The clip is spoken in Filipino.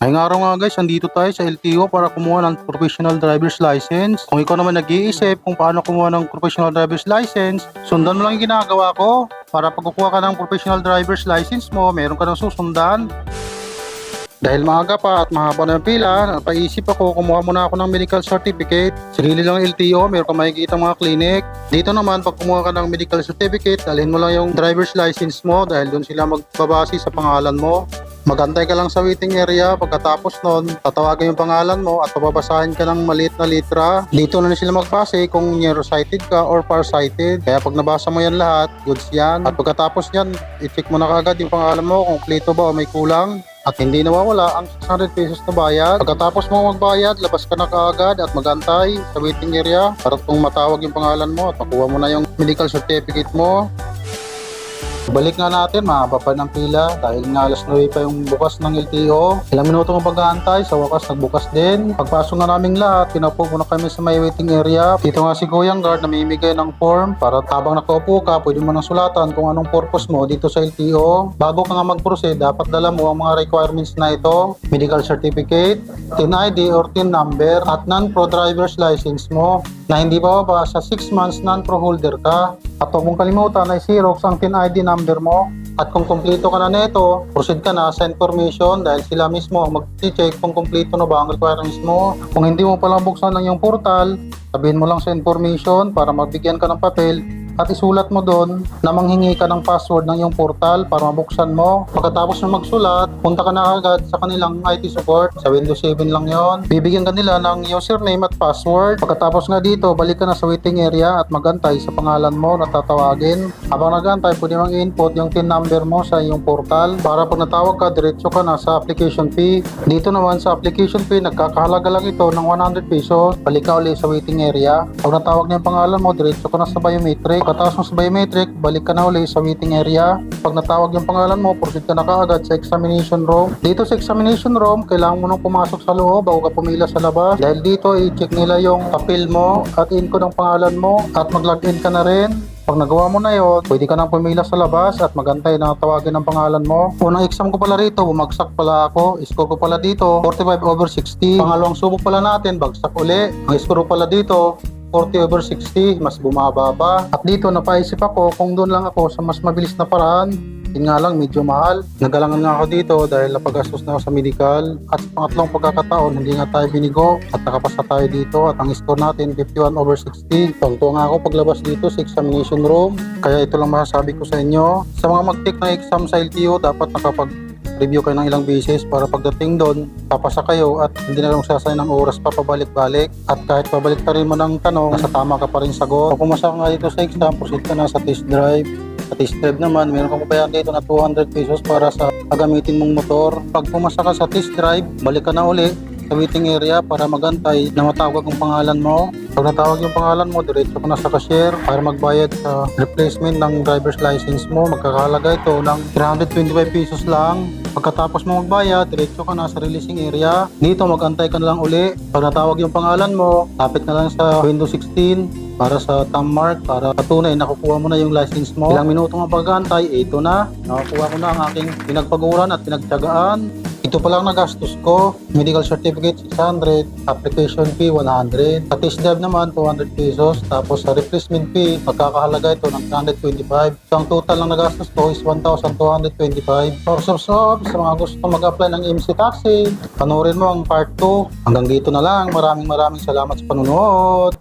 Ngayong araw nga guys, andito tayo sa LTO para kumuha ng professional driver's license. Kung ikaw naman nag-iisip kung paano kumuha ng professional driver's license, sundan mo lang yung ginagawa ko. Para pag kukuha ka ng professional driver's license mo, meron ka ng susundan. Dahil maaga pa at mahaba na yung pila, napaisip ako, kumuha muna ako ng medical certificate. Sarili lang LTO, meron ka makikita mga clinic. Dito naman, pag kumuha ka ng medical certificate, dalhin mo lang yung driver's license mo dahil doon sila magbabase sa pangalan mo. Magantay ka lang sa waiting area. Pagkatapos nun, tatawagan yung pangalan mo at pababasahin ka ng maliit na litra. Dito na sila magbase kung nearsighted ka or farsighted. Kaya pag nabasa mo yan lahat, goods yan. At pagkatapos yan, i-check mo na kagad yung pangalan mo kung kompleto ba o may kulang. At hindi nawawala ang 600 pesos na bayad. Pagkatapos mo magbayad, labas ka na kaagad at magantay sa waiting area para kung matawag yung pangalan mo at makuha mo na yung medical certificate mo. Balik nga natin, mahaba pa ng pila dahil nga alas 9 pa yung bukas ng LTO. Ilang minuto ng pag-aantay, sa wakas nagbukas din. Pagpasok na naming lahat, pinaupo muna kami sa may waiting area. Dito nga si Kuyang Guard namimigay ng form para habang nakaupo ka, pwede mo nang sulatan kung anong purpose mo dito sa LTO. Bago ka nga mag-proceed, dapat dala mo ang mga requirements na ito. Medical certificate, TIN ID or TIN number, at non-pro driver's license mo na hindi bababa sa 6 months non-pro holder ka. At huwag mong kalimutan na i-xerox ang TIN ID number mo. At kung kumpleto ka na nito, proceed ka na sa information dahil sila mismo ang mag-check kung kumpleto na ba ang requirements mo. Kung hindi mo palang buksan ng yung portal, sabihin mo lang sa information para mabigyan ka ng papel at isulat mo doon na manghingi ka ng password ng iyong portal para mabuksan mo. Pagkatapos ng magsulat, punta ka na agad sa kanilang IT support. Sa Windows 7 lang yon. Bibigyan ka nila ng username at password. Pagkatapos nga dito, balik ka na sa waiting area at magantay sa pangalan mo na tatawagin. Habang nagantay, pwede mong i-input yung TIN number mo sa iyong portal para pag natawag ka, diretso ka na sa application fee. Dito naman sa application fee, nagkakahalaga lang ito ng 100 pesos. Balik ka ulit sa waiting area. Pag natawag niya yung pangalan mo, diretso ka na sa biometric. Pagkatapos mo sa biometric, balik ka na ulit sa waiting area. Pag natawag yung pangalan mo, proceed ka na kaagad sa examination room. Dito sa examination room, kailangan mo nang pumasok sa loob bago ka pumila sa labas. Dahil dito, i-check nila yung papel mo at info ng pangalan mo at mag-login ka na rin. Pag nagawa mo na yon, pwede ka nang pumila sa labas at magantay na tawagin ang pangalan mo. Unang exam ko pala rito, bumagsak pala ako. Score ko pala dito, 45 over 60. Pangalawang subok pala natin, bagsak uli. Ang score ko pala dito, 40 over 60, mas bumaba pa. At dito napaisip ako kung doon lang ako sa mas mabilis na paraan. Yun nga lang, medyo mahal. Nagalangan nga ako dito dahil napagastos na ako sa medical. At pangatlong pagkakataon, hindi nga tayo binigo at nakapasa tayo dito at ang score natin 51 over 60. Tungto nga ako paglabas dito sa examination room. Kaya ito lang masasabi ko sa inyo. Sa mga mag-take ng exam sa LTO, dapat nakapag review kayo ng ilang beses para pagdating doon, papasa kayo at hindi na lang sasay ng oras pa pabalik-balik. At kahit pabalik ka rin mo ng tanong, nasa tama ka pa rin sagot. Kung pumasa ka dito sa exam, proceed ka na sa test drive. Sa test drive naman, meron kang pabayaan dito na 200 pesos para sa gagamitin mong motor. Pag pumasa ka sa test drive, balik ka na uli sa waiting area para magantay na matawag ang pangalan mo. Pag natawag yung pangalan mo, diretso ka na sa cashier para magbayad sa replacement ng driver's license mo. Magkakalaga ito ng 325 pesos lang. Pagkatapos mo magbayad, diretso ka na sa releasing area. Dito magantay ka na lang uli. Pag natawag yung pangalan mo, lapit na lang sa Windows 16 para sa thumb mark para patunay na nakukuha mo na yung license mo. Ilang minuto nga pag-antay, ito na. Nakakuha ko na ang aking pinagpaguran at pinagtyagaan. Ito pa lang nagastos ko. Medical certificate 600, application fee 100. Sa test drive naman 200 pesos. Tapos sa replacement fee, magkakahalaga ito ng 325. So ang total lang nagastos ko is 1,225. Source of sob, sa mga gusto mag-apply ng MC Taxi, panoorin mo ang part 2. Hanggang dito na lang. Maraming maraming salamat sa panunood.